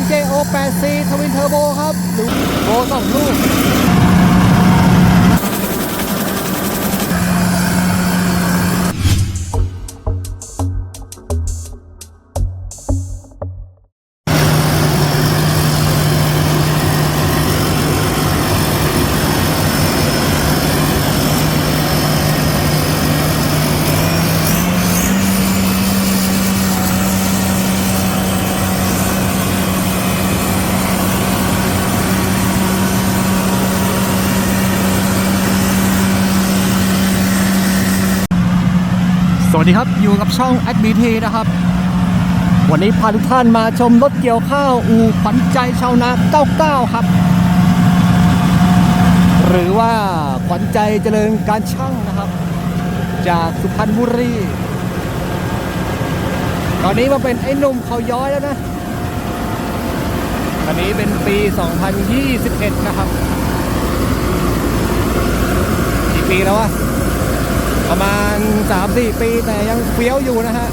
ม JO 8 C ทวินเทอร์โบครับหรือโบสองลูก วัสดีครับ อยู่กับช่อง a c b t นะครับ วันนี้พาทุกท่านมาชมรถเกี่ยวข้าว อูขวัญใจชาวนา 99 ครับ หรือว่าขวัญใจเจริญการช่างนะครับ จากสุพรรณบุรี ตอนนี้มาเป็นไอ้หนุ่มเขาย้อยแล้วนะอันนี้เป็นปี 2021 นะครับ กี่ปีแล้ววะ ประมาณ 3-4 ปีแต่ยังเฟี้ยวอยู่นะฮะ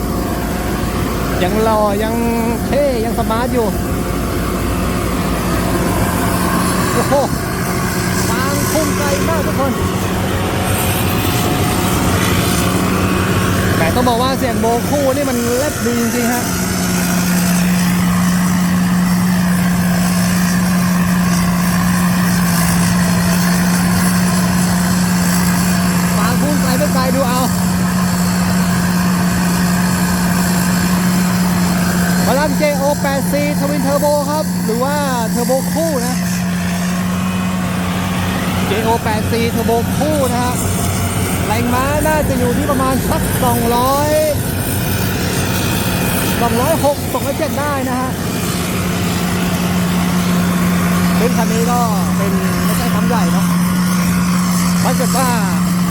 ยังหล่อยังเท่ยังสมาร์ทอยู่ โอ้โหทางคุ้มไกลมากทุกคนแต่ต้องบอกว่าเสียงโบคู่นี่มันเล็ดดีจริงๆฮะ JO8C Twin Turbo ครับ หรือว่าเทอร์โบคู่นะ JO8C เทอร์โบคู่นะฮะแรงม้าน่าจะอยู่ที่ประมาณสัก 200 206 207 ได้นะฮะซึ่งคันนี้ก็เป็นไม่ใช่คำใหญ่เนาะถ้าเกิดว่า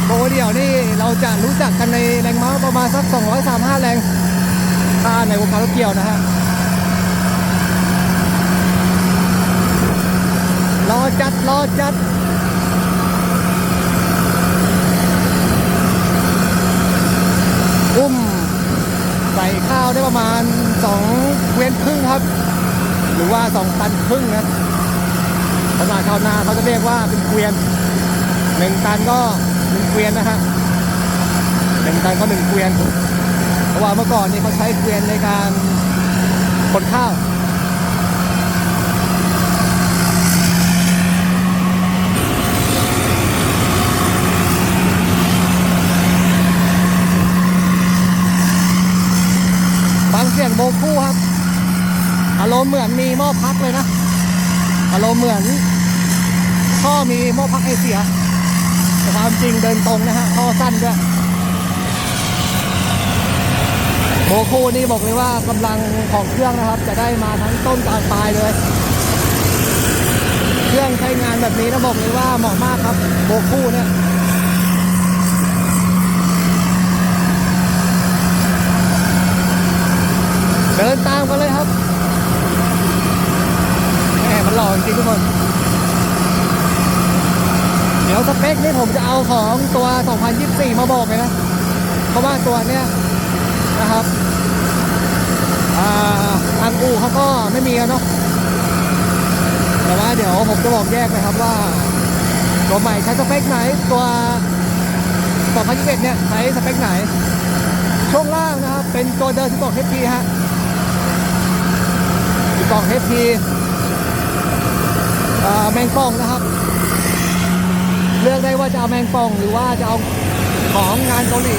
โบเดี่ยวนี่เราจะรู้จักกันในแรงม้าประมาณสัก200 35 แรงถ้าในวงการรถเกี่ยวนะฮะ รอจัดรอจัดอุ้มใส่ข้าวได้ประมาณ2เวียนครึ่งครับ หรือว่า2ตันครึ่งนะภาษาชาวนาเขาจะเรียกว่าเป็นเกวียนหนึ่งตันก็หนึ่งเกวียนนะฮะหนึ่งตันก็หนึ่งเกวียนเพราะว่าเมื่อก่อนนี่เขาใช้เกวียนในการขนข้าว ฟังเสียง โบคู่ครับ อารมณ์เหมือนมีหม้อพักเลยนะ อารมณ์เหมือนท่อมีหม้อพักไอเสียแต่ความจริงเดินตรงนะฮะท่อสั้นด้วยโบคูนี่บอกเลยว่ากำลังของเครื่องนะครับ จะได้มาทั้งต้นกลางปลายเลย เครื่องใช้งานแบบนี้นะบอกเลยว่าเหมาะมากครับโบคูเนี่ย เดินตามกันเลยครับแหมมันหล่อจริงทุกคน เดี๋ยวสเปคนี่ผมจะเอาของตัว 2024 มาบอกเลยนะ เพราะว่าตัวเนี้ยนะครับอ่าทางอู่เขาก็ไม่มีอะเนาะแต่ว่าเดี๋ยวผมจะบอกแยกนะครับว่า ตัวใหม่ใช้สเปคไหนตัว2021เนี่ยใช้สเปคไหน ช่วงล่างนะครับ เป็นตัวเดิมที่บอก HP ฮะ กล่อง HP อ่าแมงป่องนะครับ เลือกได้ว่าจะเอาแมงป่องหรือว่าจะเอาของงานเกาหลี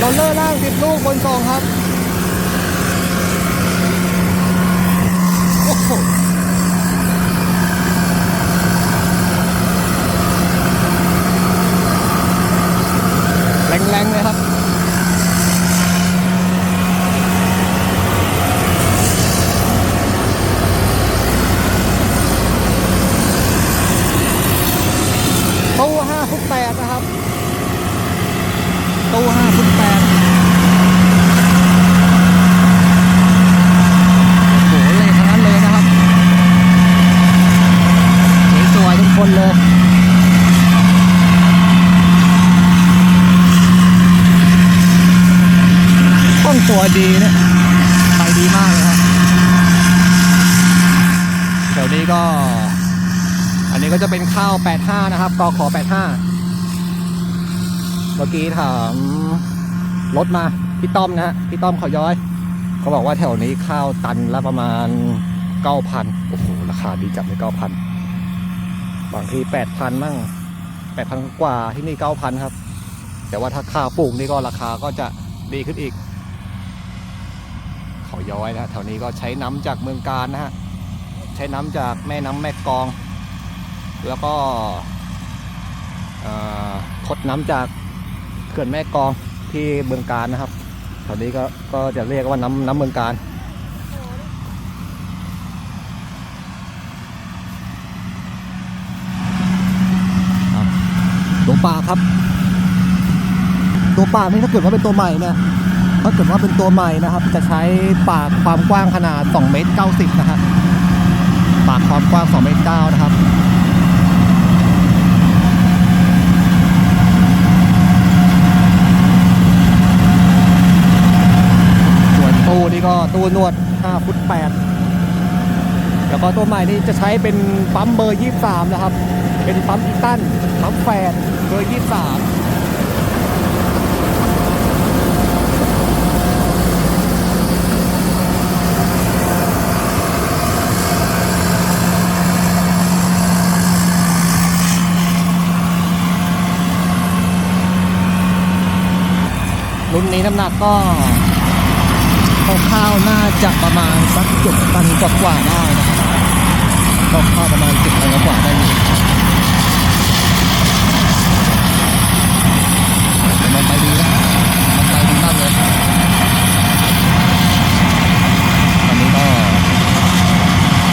ดอลเลอร์ล่างสิบลูกบนซองครับ โอ้โหแรงๆเลยครับ ตู้ห้าฟุตแปดนะครับ ตู้ห้าฟุตแปดโหเลยทั้งนั้นเลยนะครับสวยๆทุกคนเลย โตัว ดีเนี่ยไปดีมากเลยครับเดี๋ยวนี้ก็ อันนี้ก็จะเป็นข้าว 85 นะครับกอขอ 85 เมื่อกี้ถามรถมา พี่ต้อมนะฮะพี่ต้อมเขาย้อย เขาบอกว่าแถวนี้ข้าวตันละประมาณ 9,000 โอ้โห ราคาดีจัดเลย9,000 บางที8,000มั่ง8,000 กว่าที่นี่ 9,000 ครับ แต่ว่าถ้าข้าวปลูกนี่ก็ราคาก็จะดีขึ้นอีก เขาย้อยนะแถวนี้ก็ใช้น้ำจากเมืองการนะฮะใช้น้ำจากแม่น้ำแม่กอง แล้วก็คดน้ำจากเขื่อนแม่กองที่เมืองการนะครับแถวนี้ก็ก็จะเรียกว่าน้ำน้ำเมืองการตัวปลาครับ ตัวปลานี่ถ้าเกิดว่าเป็นตัวใหม่เนี่ย ถ้าเกิดว่าเป็นตัวใหม่นะครับ จะใช้ปากความกว้างขนาด2เมตร90นะฮะปากความกว้าง2เมตร9นะครับส่วนตู้นี่ก็ตู้นวด5ฟุต8แล้วก็ตัวใหม่นี่จะใช้เป็นปั๊มเบอร์ 23 นะครับ เป็นปั๊มอีตันปั๊มแฟดเบอร์ 23 รุ่นนี้น้ำหนักก็คร่าวๆน่าจะประมาณสักจุดตันกว่าๆได้นะครับก็เข้าวๆประมาณจุดตันกว่าๆได้อยู่แต่มันไปดีนะมันไปดีมากเลยตอนนี้ก็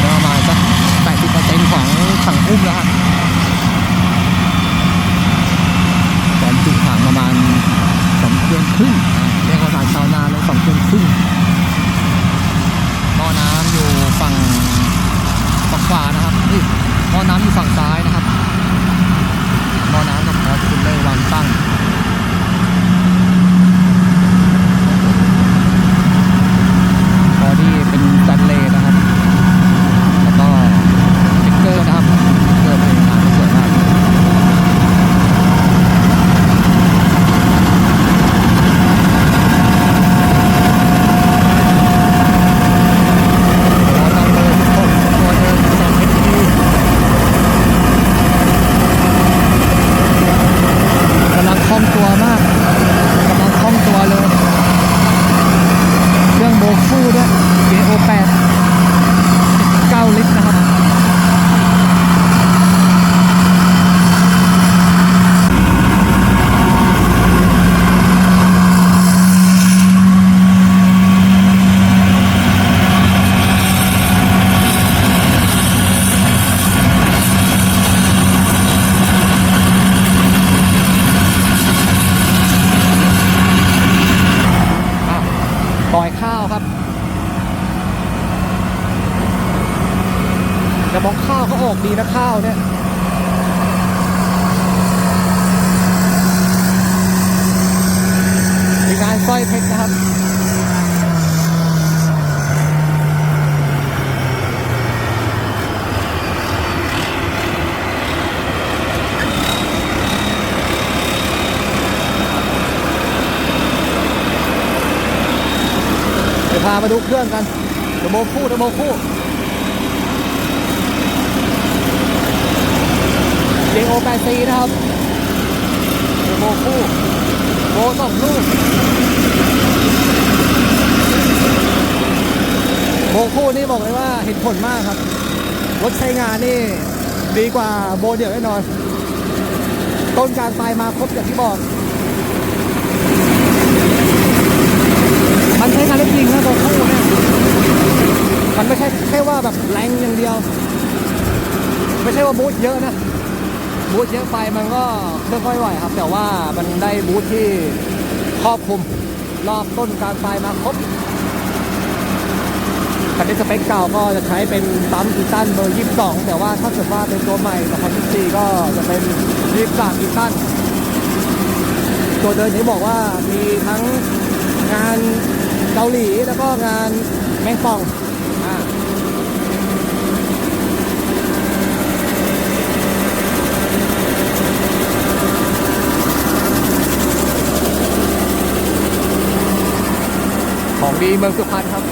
ได้ประมาณสักแปดสิบเปอร์เซ็นต์ของถังอุ้มแล้วครับตอนจุดถังประมาณ สองเดือนครึ่งอ่าเรียกว่าภาษาชาวนาเลยสองเดือนครึ่งหม้อน้ำอยู่ฝั่งฝั่งขวานะครับนี่หม้อน้ำอยู่ ฝั่งซ้ายนะครับหม้อน้ำกับพอคูลเลอร์วางตั้งบอดี้เป็นสแตันเลสนะครับ แล้วก็สติ๊กเกอร์นะครับสติ๊กเกอร์เป็นงานสวยมาก ขอตั้งเบอร์ทุกคนตัวเดิมสองเอทีกำลังคล่องตัวมากกำลังคล่องตัวเลย เครื่องโบฟูด้วย JO8 9ลิตรนะครับ อะปล่อยข้าวครับแต่บอกข้าวเขาออกดีนะข้าวเนี่ย มีงานส ร้อยเพชรนะครับพามาดูเครื่องกันเดโมคู่เดโมคู่ JO 8 c นะครับเดโมคู่ โบสองลูกโบคู่นี่บอกเลยว่าเห็นผลมากครับ รถใช้งานนี่ดีกว่าโบเดี่ยวแน่นอน ต้นกางปลายมาครบอย่างที่บอก มันใช้งานได้จริงนะตัวคู่เนี่ยมันไม่ใช่แค่ว่าแบบแรงอย่างเดียว ไม่ใช่ว่าบูทเยอะนะ บูทเยอะไปมันก็เครื่องค่อยไหวครับ แต่ว่ามันได้บูทที่ครอบคลุมรอบต้นกลางปลายมาครบคันนี้สเปคเก่าก็จะใช้เป็นปั๊มอีตันเบอร์ 22 แต่ว่าถ้าเกิดว่าเป็นตัวใหม่2024ก็จะเป็น23อีตันตัวเดินนี้บอกว่ามีทั้งงานเกาหลีแล้วก็งานแมงป่องอ่า ของดีเมืองสุพรรณครับ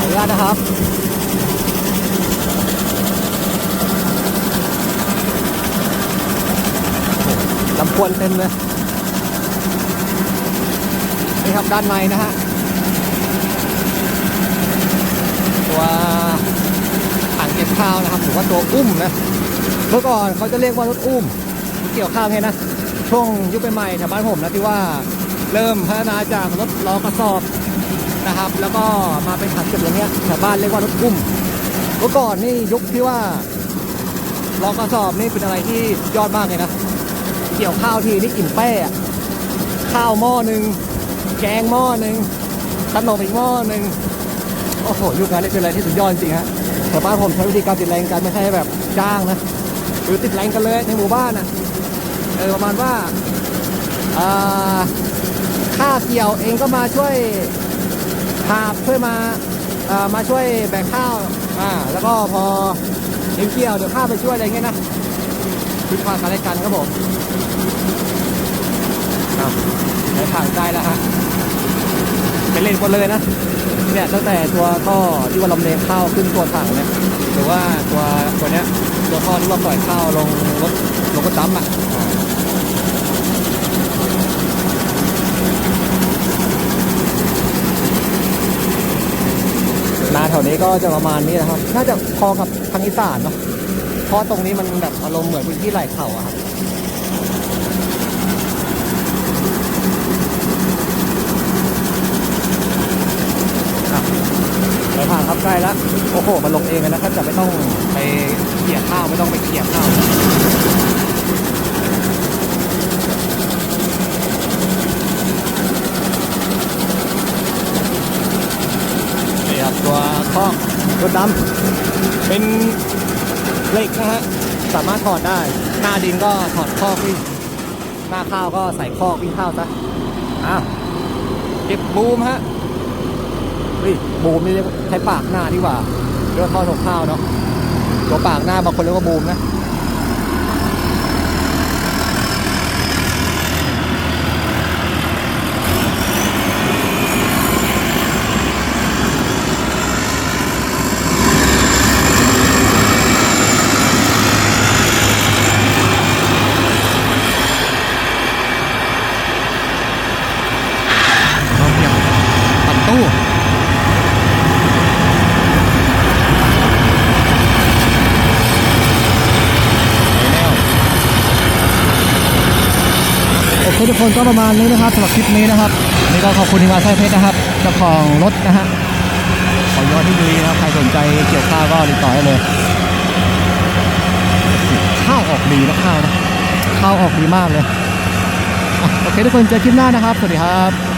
ขออนุญาตนะครับ ลำพวนเต็มเลย นี่ครับด้านในนะฮะตัวถังเก็บข้าวนะครับหรือว่าตัวอุ้มนะเมื่อก่อนเขาจะเรียกว่ารถอุ้มเกี่ยวข้าวไงนะช่วงยุคใหม่แถวบ้านผมนะที่ว่าเริ่มพัฒนาจากรถล้อกระสอบนะครับ แล้วก็มาเป็นถังเก็บอย่างเงี้ยแถวบ้านเรียกว่ารถอุ้มเมื่อก่อนนี่ยุคที่ว่าล้อกระสอบนี่เป็นอะไรที่ยอดมากเลยนะเกี่ยวข้าวทีนี่อิ่มแป้ข้าวหม้อหนึ่ง แกงหม้อหนึ่งขนมอีกหม้อหนึ่งโอ้โหยุคนั้นนี่เป็นอะไรที่สุดยอดจริงฮะแต่บ้านผมใช้วิธีการติดแรงกันไม่ใช่แบบจ้างนะหรือติดแรงกันเลยในหมู่บ้านอะเออประมาณว่าอ่าค่าเกี่ยวเองก็มาช่วยหาบช่วยมาามาช่วยแบกข้าวอ่าแล้วก็พอเองเกี่ยวเดี๋ยวข้าไปช่วยอะไรเงี้ยนะคือพากันและกันครับผม อ้าวในถังได้แล้วฮะเป็นเลนหมดเลยนะเนี่ยตั้งแต่ตัวท่อที่ว่าลำเลียงข้าวขึ้นตัวถังเนี่ยหรือว่าตัวตัวเนี้ยตัวท่อที่ว่าปล่อยข้าวลงรถลงรถดัมอะนาแถวนี้ก็จะประมาณนี้นะครับ น่าจะพอกับทางอีสานเนาะเพราะตรงนี้มันแบบอารมณ์เหมือนพื้นที่ไหล่เขาอะครับ ไปผ่านครับใกล้แล้วโอ้โหมันลงเองเลยนะครับจะไม่ต้องไปเกี่ยข้าวไม่ต้องไปเกี่ยข้าวนี่ครับตัวข้อกรถดำเป็นเหล็กนะฮะสามารถถอดได้ หน้าดินก็ถอดข้อกวิ่งหน้าข้าวก็ใส่ข้อกวิ่งข้าวซะอ้าวเก็บบูมฮะ เฮ้ยบูมนี่ใช้ปากหน้าดีกว่าเรื่องข้อถกข้าวเนาะตัวปากหน้าบางคนเรียกว่าบูมนะเราเกี่ยวตัดตู้ โอเค ทุกคนก็ประมาณนี้นะครับสำหรับคลิปนี้นะครับนี่ก็ขอบคุณที่มาใช้เพชรนะครับเจ้าของรถนะฮะขอยอดที่ดีนะครับใครสนใจเกี่ยวข้าวก็ติดต่อได้เลยข้าวออกดีนะข้าวนะข้าวออกดีมากเลยอโอเคทุกคนเจอคลิปหน้านะครับ สวัสดีครับ